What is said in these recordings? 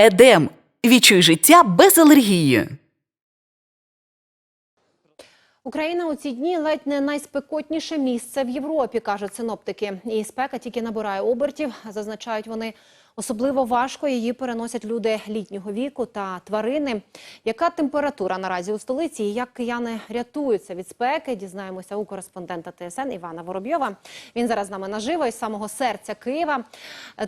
Едем. Відчуй життя без алергії. Україна у ці дні ледь не найспекотніше місце в Європі, кажуть синоптики. І спека тільки набирає обертів, зазначають вони. Особливо важко її переносять люди літнього віку та тварини. Яка температура наразі у столиці і як кияни рятуються від спеки? Дізнаємося у кореспондента ТСН Івана Воробйова. Він зараз з нами наживо із самого серця Києва.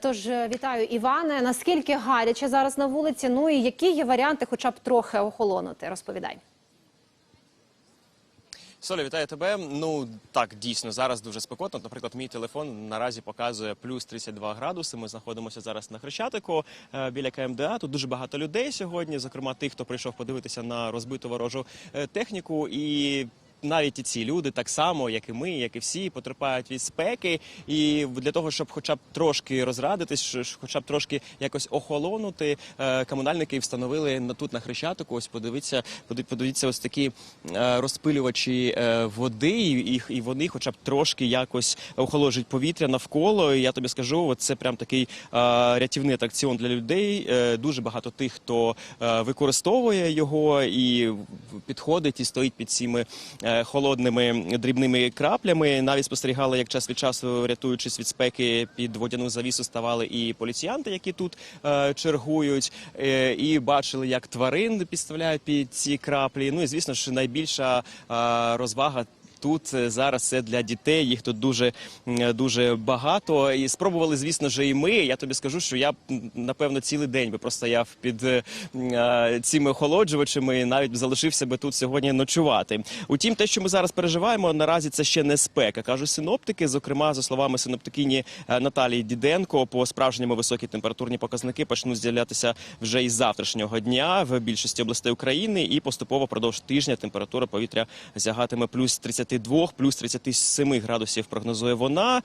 Тож е, вітаю Іване. Наскільки гаряче зараз на вулиці? Ну і які є варіанти, хоча б трохи охолонути? Розповідай. Соля, вітаю тебе. Ну так дійсно зараз дуже спекотно. Наприклад, мій телефон наразі показує плюс 32 градуси. Ми знаходимося зараз на Хрещатику е, біля КМДА. Тут дуже багато людей сьогодні, зокрема тих, хто прийшов подивитися на розбиту ворожу е, техніку і. Навіть і ці люди, так само, як і ми, як і всі, потерпають від спеки. І для того, щоб хоча б трошки розрадитись, хоча б трошки якось охолонути, е, комунальники встановили тут на хрещатику. Ось подивіться, поди- подивіться, ось такі е, розпилювачі е, води, і, і, вони, хоча б трошки якось охолоджують повітря навколо. І я тобі скажу, це прям такий рятівний атракціон для людей. Дуже багато тих, хто використовує його і підходить і стоїть під цими холодними дрібними краплями. Навіть спостерігали, як час від часу, рятуючись від спеки, під водяну завісу ставали і поліціянти, які тут е, чергують, е, і бачили, як тварин підставляють під ці краплі. Ну і звісно ж, найбільша е, розвага. Тут е, зараз це для дітей, їх тут дуже дуже багато. І спробували, звісно ж, і ми. Я тобі скажу, що я напевно цілий день би простояв під е, е, цими охолоджувачами, і навіть залишився би тут сьогодні ночувати. Утім, те, що ми зараз переживаємо, наразі це ще не спека. кажуть синоптики. Зокрема, за словами синоптикині е, Наталії Діденко, по справжньому високі температурні показники почнуть з'являтися вже із завтрашнього дня в більшості областей України, і поступово продовж тижня температура повітря сягатиме плюс 32, плюс 37 градусів. Прогнозує вона.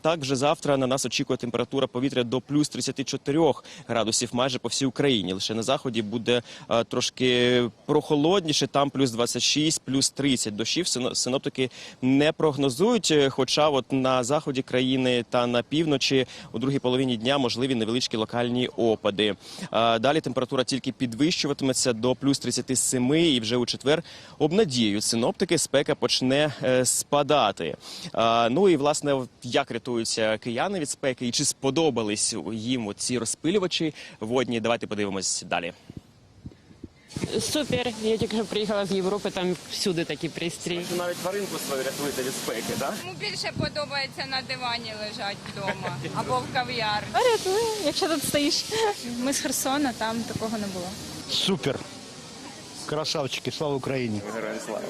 Також завтра на нас очікує температура повітря до плюс 34 градусів майже по всій Україні. Лише на заході буде трошки прохолодніше. Там плюс 26, плюс 30 дощів. Синоптики не прогнозують. Хоча, от на заході країни та на півночі у другій половині дня можливі невеличкі локальні опади. Далі температура тільки підвищуватиметься до плюс 37 і вже у четвер обнадіюють синоптики. Спека почне е, спадати. Ну і власне, як рятуються кияни від спеки, і чи сподобались їм ці розпилювачі водні? Давайте подивимось далі. Супер, я тільки приїхала з Європи, там всюди такі пристрій. Навіть тваринку свою рятуєте від спеки, так? Йому більше подобається на дивані лежати вдома або в кав'ярні. Рятує, якщо тут стоїш. Ми з Херсона, там такого не було. Супер. Красавчики, слава Україні. Героям слава.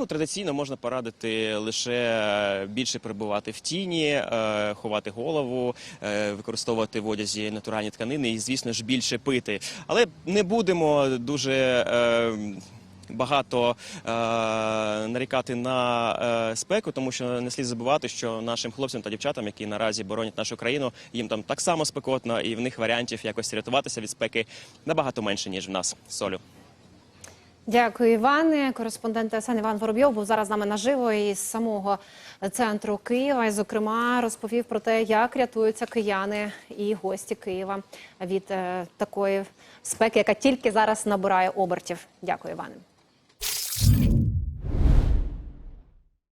Ну, традиційно можна порадити лише більше перебувати в тіні, е, ховати голову, е, використовувати в одязі натуральні тканини і, звісно ж, більше пити. Але не будемо дуже. е, Багато е, нарікати на е, спеку, тому що не слід забувати, що нашим хлопцям та дівчатам, які наразі боронять нашу країну, їм там так само спекотно, і в них варіантів якось рятуватися від спеки набагато менше ніж в нас. Солю. Дякую, Іване. Кореспондент СН Іван Воробйов був зараз з нами наживо із самого центру Києва. І, зокрема, розповів про те, як рятуються кияни і гості Києва від е, такої спеки, яка тільки зараз набирає обертів. Дякую, Іване.